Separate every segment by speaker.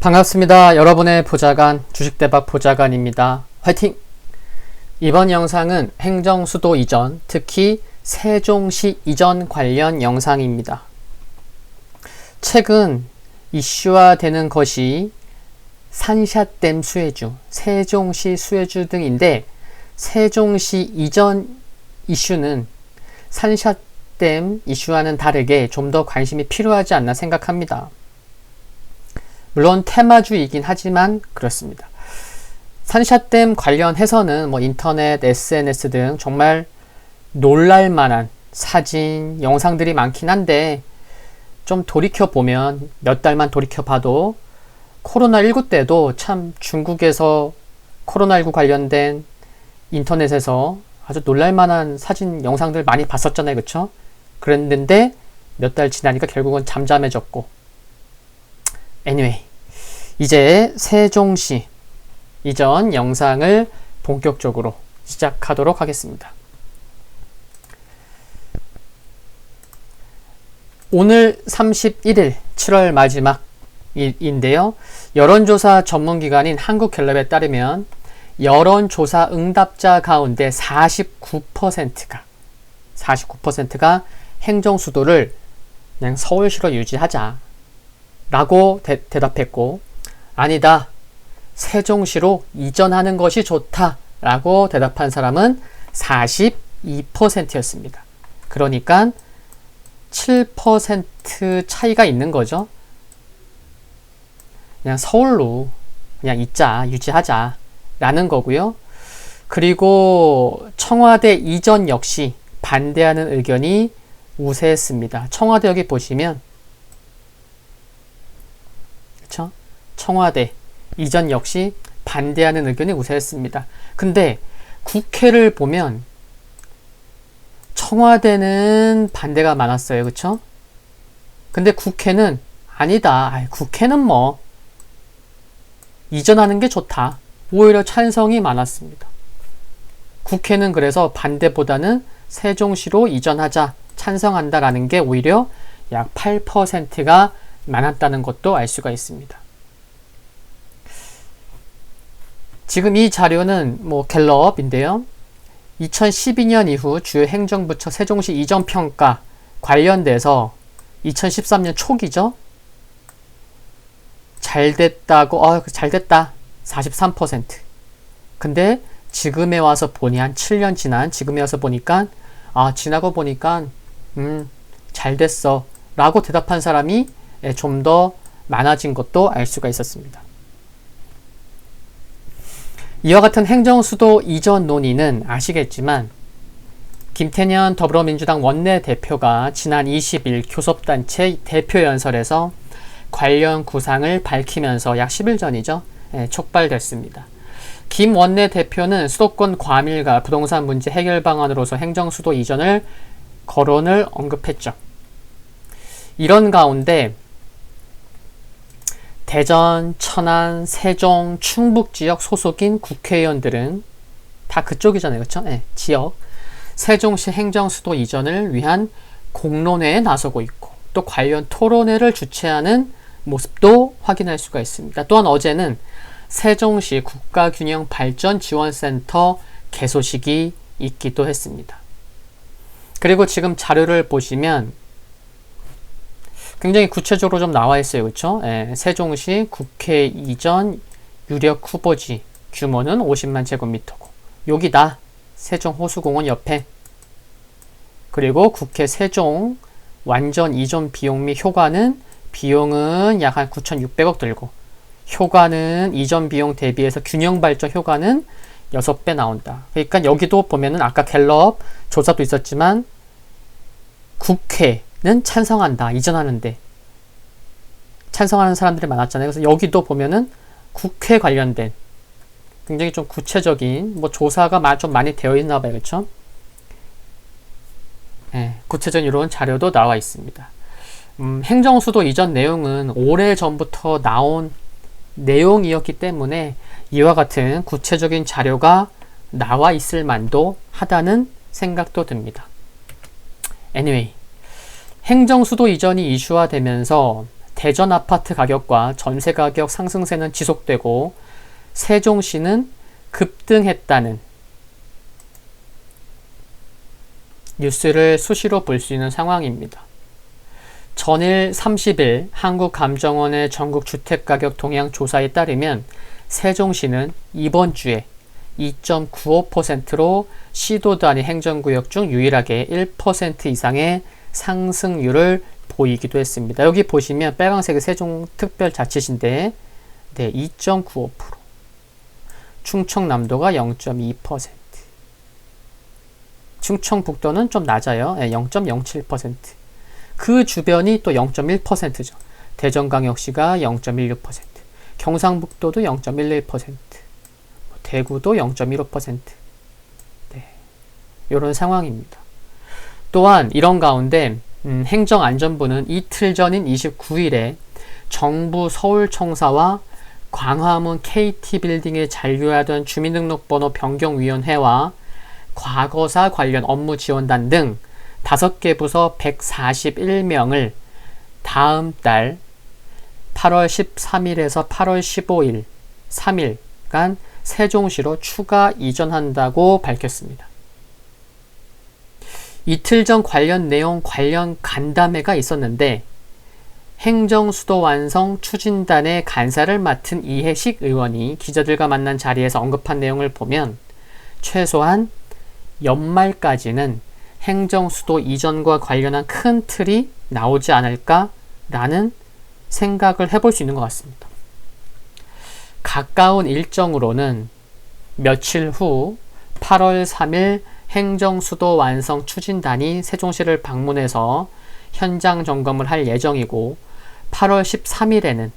Speaker 1: 반갑습니다. 여러분의 보좌관 주식대박 보좌관입니다. 화이팅! 이번 영상은 행정수도 이전, 특히 세종시 이전 관련 영상입니다. 최근 이슈화되는 것이 산샤댐 수혜주, 세종시 수혜주 등인데 세종시 이전 이슈는 산샤댐 이슈와는 다르게 좀 더 관심이 필요하지 않나 생각합니다. 물론 테마주이긴 하지만 그렇습니다. 산샤댐 관련해서는 뭐 인터넷, SNS 등 정말 놀랄만한 사진, 영상들이 많긴 한데 좀 돌이켜 보면 몇 달만 돌이켜 봐도 코로나19 때도 참 중국에서 코로나19 관련된 인터넷에서 아주 놀랄만한 사진, 영상들 많이 봤었잖아요. 그쵸? 그랬는데 몇 달 지나니까 결국은 잠잠해졌고. anyway. 이제 세종시 이전 영상을 본격적으로 시작하도록 하겠습니다. 오늘 31일 7월 마지막인데요. 여론조사 전문기관인 한국갤럽에 따르면 여론조사 응답자 가운데 49%가 49%가 행정수도를 그냥 서울시로 유지하자 라고 대, 답했고 아니다 세종시로 이전하는 것이 좋다 라고 대답한 사람은 42%였습니다. 그러니까 7% 차이가 있는 거죠. 그냥 서울로 그냥 있자, 유지하자 라는 거고요. 그리고 청와대 이전 역시 반대하는 의견이 우세했습니다. 청와대 여기 보시면 그쵸? 청와대 이전 역시 반대하는 의견이 우세했습니다. 근데 국회를 보면 청와대는 반대가 많았어요. 그쵸? 근데 국회는 아니다. 아이, 국회는 뭐 이전하는 게 좋다. 오히려 찬성이 많았습니다. 국회는 그래서 반대보다는 세종시로 이전하자 찬성한다라는 게 오히려 약 8%가 많았다는 것도 알 수가 있습니다. 지금 이 자료는 뭐 갤럽인데요. 2012년 이후 주요 행정부처 세종시 이전 평가 관련돼서 2013년 초기죠. 잘 됐다고 어, 잘 됐다. 43%. 근데 지금에 와서 보니 한 7년 지난 지금에 와서 보니까 아, 지나고 보니까 음, 잘 됐어. 라고 대답한 사람이 좀 더 많아진 것도 알 수가 있었습니다. 이와 같은 행정수도 이전 논의는 아시겠지만 김태년 더불어민주당 원내대표가 지난 20일 교섭단체 대표연설에서 관련 구상을 밝히면서 약 10일 전이죠. 예, 촉발됐습니다. 김 원내대표는 수도권 과밀과 부동산 문제 해결 방안으로서 행정수도 이전을 거론을 언급했죠. 이런 가운데 대전, 천안, 세종, 충북 지역 소속인 국회의원들은 다 그쪽이잖아요. 그렇죠? 네, 지역. 세종시 행정수도 이전을 위한 공론회에 나서고 있고 또 관련 토론회를 주최하는 모습도 확인할 수가 있습니다. 또한 어제는 세종시 국가균형발전지원센터 개소식이 있기도 했습니다. 그리고 지금 자료를 보시면 굉장히 구체적으로 좀 나와 있어요. 그렇죠? 예, 세종시 국회 이전 유력 후보지 규모는 50만 제곱미터고 여기다 세종 호수공원 옆에 그리고 국회 세종 완전 이전 비용 및 효과는 비용은 약 한 9,600억 들고 효과는 이전 비용 대비해서 균형 발전 효과는 6배 나온다. 그러니까 여기도 보면은 아까 갤럽 조사도 있었지만 국회 는 찬성한다. 이전하는데. 찬성하는 사람들이 많았잖아요. 그래서 여기도 보면은 국회 관련된 굉장히 좀 구체적인 뭐 조사가 좀 많이 되어 있나 봐요. 그렇죠? 네, 구체적인 이런 자료도 나와 있습니다. 음, 행정수도 이전 내용은 오래 전부터 나온 내용이었기 때문에 이와 같은 구체적인 자료가 나와 있을 만도 하다는 생각도 듭니다. anyway, 행정수도 이전이 이슈화되면서 대전 아파트 가격과 전세 가격 상승세는 지속되고 세종시는 급등했다는 뉴스를 수시로 볼 수 있는 상황입니다. 전일 30일 한국감정원의 전국 주택가격 동향 조사에 따르면 세종시는 이번 주에 2.95%로 시도 단위 행정구역 중 유일하게 1% 이상의 상승률을 보이기도 했습니다. 여기 보시면 빨간색이 세종특별자치시인데 네, 2.95% 충청남도가 0.2% 충청북도는 좀 낮아요. 0.07%. 그 주변이 또 0.1%죠. 대전광역시가 0.16%, 경상북도도 0.11%, 대구도 0.15%. 네. 이런 상황입니다. 또한 이런 가운데 음, 행정안전부는 이틀 전인 29일에 정부 서울청사와 광화문 KT빌딩에 잔류하던 주민등록번호 변경위원회와 과거사 관련 업무 지원단 등 5개 부서 141명을 다음 달 8월 13일에서 8월 15일 3일간 세종시로 추가 이전한다고 밝혔습니다. 이틀 전 관련 내용 관련 간담회가 있었는데 행정수도 완성 추진단의 간사를 맡은 이해식 의원이 기자들과 만난 자리에서 언급한 내용을 보면 최소한 연말까지는 행정수도 이전과 관련한 큰 틀이 나오지 않을까라는 생각을 해볼 수 있는 것 같습니다. 가까운 일정으로는 며칠 후 8월 3일 행정수도 완성 추진단이 세종시를 방문해서 현장 점검을 할 예정이고 8월 13일에는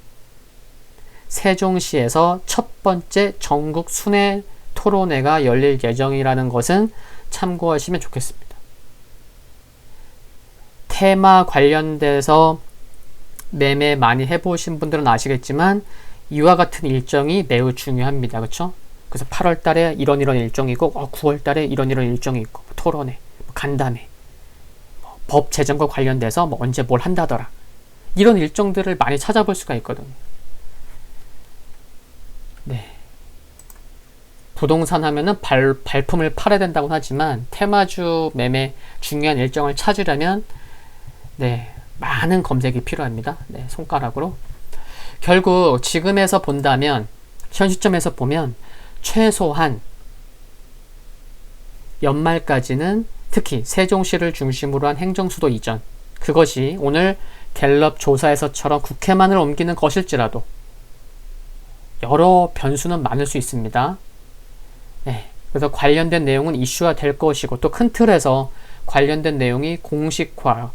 Speaker 1: 세종시에서 첫 번째 전국 순회 토론회가 열릴 예정이라는 것은 참고하시면 좋겠습니다. 테마 관련돼서 매매 많이 해보신 분들은 아시겠지만 이와 같은 일정이 매우 중요합니다. 그렇죠? 그래서 8월 달에 이런 이런 일정이 있고 어, 9월 달에 이런 이런 일정이 있고 뭐 토론회, 뭐 간담회, 뭐 법 제정과 관련돼서 뭐 언제 뭘 한다더라. 이런 일정들을 많이 찾아볼 수가 있거든요. 네. 부동산 하면은 발, 발품을 팔아야 된다고 하지만 테마주 매매 중요한 일정을 찾으려면 네, 많은 검색이 필요합니다. 네, 손가락으로. 결국 지금에서 본다면 현 시점에서 보면 최소한 연말까지는 특히 세종시를 중심으로 한 행정수도 이전 그것이 오늘 갤럽 조사에서처럼 국회만을 옮기는 것일지라도 여러 변수는 많을 수 있습니다. 네, 그래서 관련된 내용은 이슈화 될 것이고 또 큰 틀에서 관련된 내용이 공식화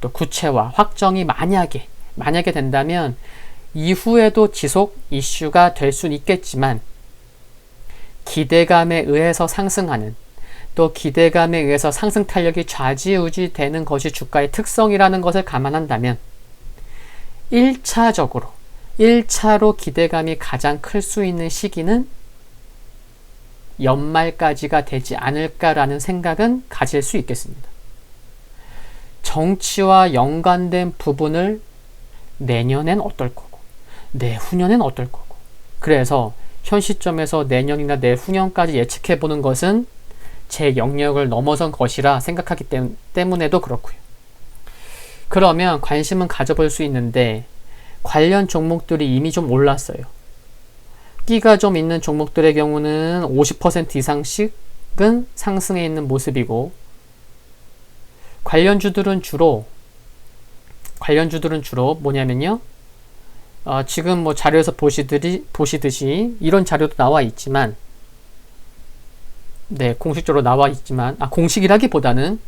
Speaker 1: 또 구체화 확정이 만약에 만약에 된다면 이후에도 지속 이슈가 될 수는 있겠지만 기대감에 의해서 상승하는 또 기대감에 의해서 상승 탄력이 좌지우지 되는 것이 주가의 특성이라는 것을 감안한다면 1차적으로 1차로 기대감이 가장 클 수 있는 시기는 연말까지가 되지 않을까라는 생각은 가질 수 있겠습니다. 정치와 연관된 부분을 내년엔 어떨 거고, 내후년엔 어떨 거고. 그래서 현 시점에서 내년이나 내후년까지 예측해 보는 것은 제 영역을 넘어선 것이라 생각하기 때문에도 그렇고요. 그러면 관심은 가져볼 수 있는데 관련 종목들이 이미 좀 올랐어요. 끼가 좀 있는 종목들의 경우는 50% 이상씩은 상승해 있는 모습이고 관련주들은 주로 관련주들은 주로 뭐냐면요. 어, 지금 뭐 자료에서 보시듯이, 보시듯이 이런 자료도 나와 있지만 네 공식적으로 나와 있지만 아 공식이라기보다는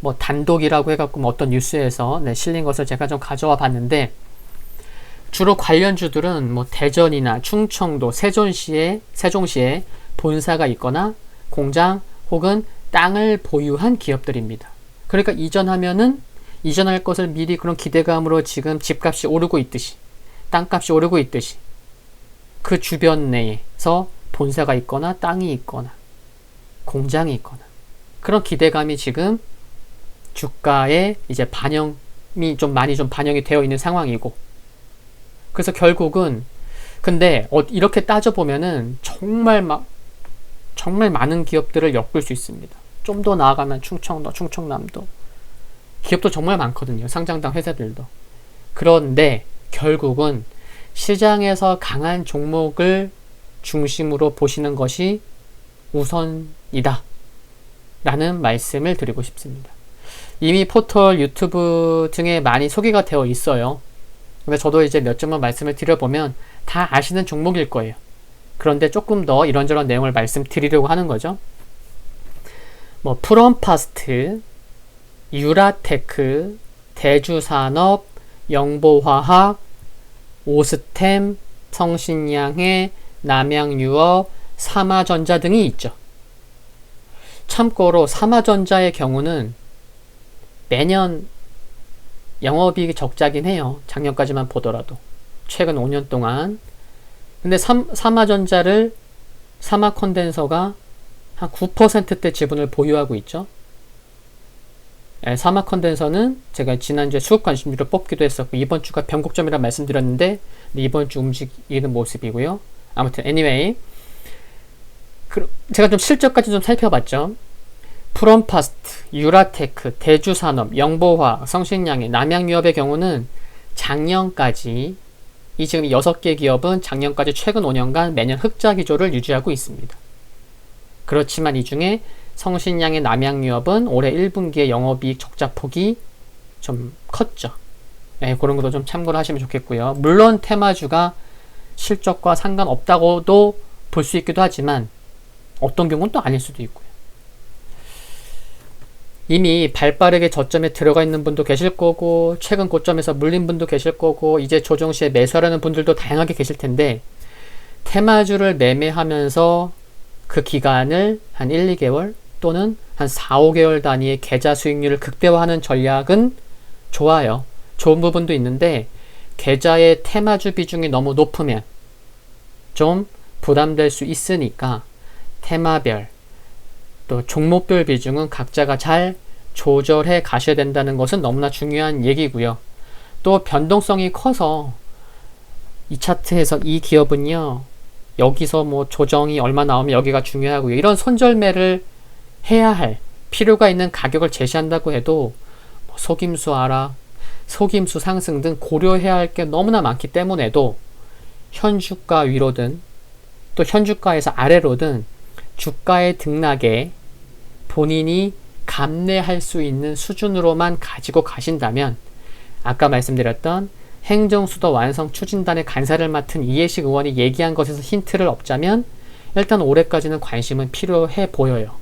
Speaker 1: 뭐 단독이라고 해갖고 뭐 어떤 뉴스에서 네, 실린 것을 제가 좀 가져와 봤는데 주로 관련주들은 뭐 대전이나 충청도, 세종시에 세종시에 본사가 있거나 공장 혹은 땅을 보유한 기업들입니다. 그러니까 이전하면은 이전할 것을 미리 그런 기대감으로 지금 집값이 오르고 있듯이 땅값이 오르고 있듯이 그 주변 내에서 본사가 있거나 땅이 있거나 공장이 있거나 그런 기대감이 지금 주가에 이제 반영이 좀 많이 좀 반영이 되어 있는 상황이고 그래서 결국은 근데 어, 이렇게 따져 보면은 정말 막 정말 많은 기업들을 엮을 수 있습니다. 좀 더 나아가면 충청도, 충청남도 기업도 정말 많거든요. 상장당 회사들도. 그런데 결국은 시장에서 강한 종목을 중심으로 보시는 것이 우선이다. 라는 말씀을 드리고 싶습니다. 이미 포털, 유튜브 등에 많이 소개가 되어 있어요. 근데 저도 이제 몇 점만 말씀을 드려보면 다 아시는 종목일 거예요. 그런데 조금 더 이런저런 내용을 말씀드리려고 하는 거죠. 뭐, 프롬파스트, 유라테크, 대주산업, 영보화학, 오스템, 성신양해, 남양유업, 삼화전자 등이 있죠. 참고로 삼화전자의 경우는 매년 영업이익이 적자긴 해요. 작년까지만 보더라도. 최근 5년 동안. 근데 삼, 삼화전자를 삼화컨덴서가 한 9%대 지분을 보유하고 있죠. 예, 사막 컨덴서는 제가 지난주에 수급 관심주를 뽑기도 했었고 이번 주가 변곡점이라 말씀드렸는데 이번 주 움직이는 모습이고요. 아무튼 anyway 제가 좀 실적까지 좀 살펴봤죠. 프롬파스트, 유라테크, 대주산업, 영보화, 성신양의, 남양유업의 경우는 작년까지 이 지금 6개 기업은 작년까지 최근 5년간 매년 흑자 기조를 유지하고 있습니다. 그렇지만 이 중에 성신양의 남양유업은 올해 1분기에 영업이익 적자 폭이 좀 컸죠. 네, 그런 것도 좀 참고를 하시면 좋겠고요. 물론 테마주가 실적과 상관없다고도 볼 수 있기도 하지만 어떤 경우는 또 아닐 수도 있고요. 이미 발빠르게 저점에 들어가 있는 분도 계실 거고 최근 고점에서 물린 분도 계실 거고 이제 조정 시에 매수하려는 분들도 다양하게 계실 텐데 테마주를 매매하면서 그 기간을 한 1, 2개월 또는 한 4, 5개월 단위의 계좌 수익률을 극대화하는 전략은 좋아요. 좋은 부분도 있는데 계좌의 테마주 비중이 너무 높으면 좀 부담될 수 있으니까 테마별 또 종목별 비중은 각자가 잘 조절해 가셔야 된다는 것은 너무나 중요한 얘기고요. 또 변동성이 커서 이 차트에서 이 기업은요 여기서 뭐 조정이 얼마 나오면 여기가 중요하고요. 이런 손절매를 해야 할 필요가 있는 가격을 제시한다고 해도 뭐 속임수 알아, 속임수 상승 등 고려해야 할 게 너무나 많기 때문에도 현주가 위로든 또 현주가에서 아래로든 주가의 등락에 본인이 감내할 수 있는 수준으로만 가지고 가신다면 아까 말씀드렸던 행정수도 완성 추진단의 간사를 맡은 이해식 의원이 얘기한 것에서 힌트를 얻자면 일단 올해까지는 관심은 필요해 보여요.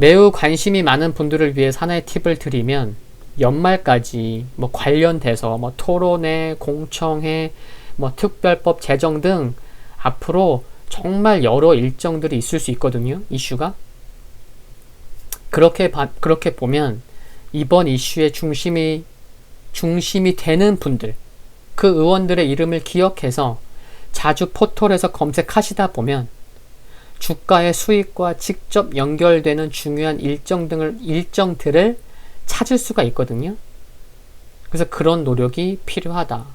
Speaker 1: 매우 관심이 많은 분들을 위해 하나의 팁을 드리면 연말까지 뭐 관련돼서 뭐 토론회, 공청회, 뭐 특별법 제정 등 앞으로 정말 여러 일정들이 있을 수 있거든요. 이슈가. 그렇게 바, 그렇게 보면 이번 이슈의 중심이 중심이 되는 분들 그 의원들의 이름을 기억해서 자주 포털에서 검색하시다 보면 주가의 수익과 직접 연결되는 중요한 일정 등을 일정들을 찾을 수가 있거든요. 그래서 그런 노력이 필요하다.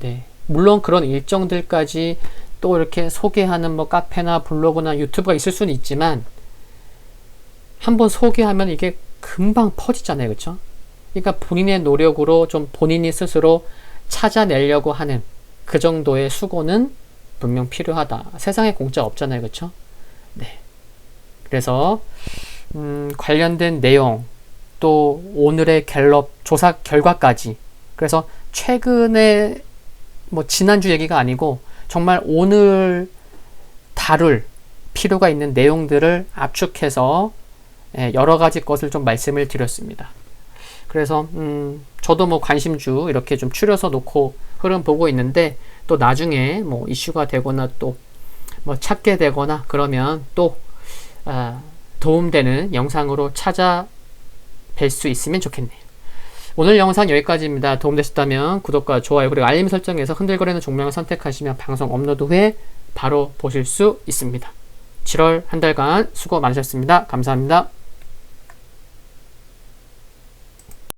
Speaker 1: 네. 물론 그런 일정들까지 또 이렇게 소개하는 뭐 카페나 블로그나 유튜브가 있을 수는 있지만 한번 소개하면 이게 금방 퍼지잖아요. 그렇죠? 그러니까 본인의 노력으로 좀 본인이 스스로 찾아내려고 하는 그 정도의 수고는 분명 필요하다. 세상에 공짜 없잖아요. 그렇죠? 네. 그래서 음, 관련된 내용 또 오늘의 갤럽 조사 결과까지 그래서 최근에 뭐 지난주 얘기가 아니고 정말 오늘 다룰 필요가 있는 내용들을 압축해서 예, 여러 가지 것을 좀 말씀을 드렸습니다. 그래서 음, 저도 뭐 관심주 이렇게 좀 추려서 놓고 흐름 보고 있는데 또 나중에 뭐 이슈가 되거나 또 뭐 찾게 되거나 그러면 또 아, 도움되는 영상으로 찾아뵐 수 있으면 좋겠네요. 오늘 영상 여기까지입니다. 도움되셨다면 구독과 좋아요 그리고 알림 설정에서 흔들거리는 종명을 선택하시면 방송 업로드 후에 바로 보실 수 있습니다. 7월 한 달간 수고 많으셨습니다. 감사합니다.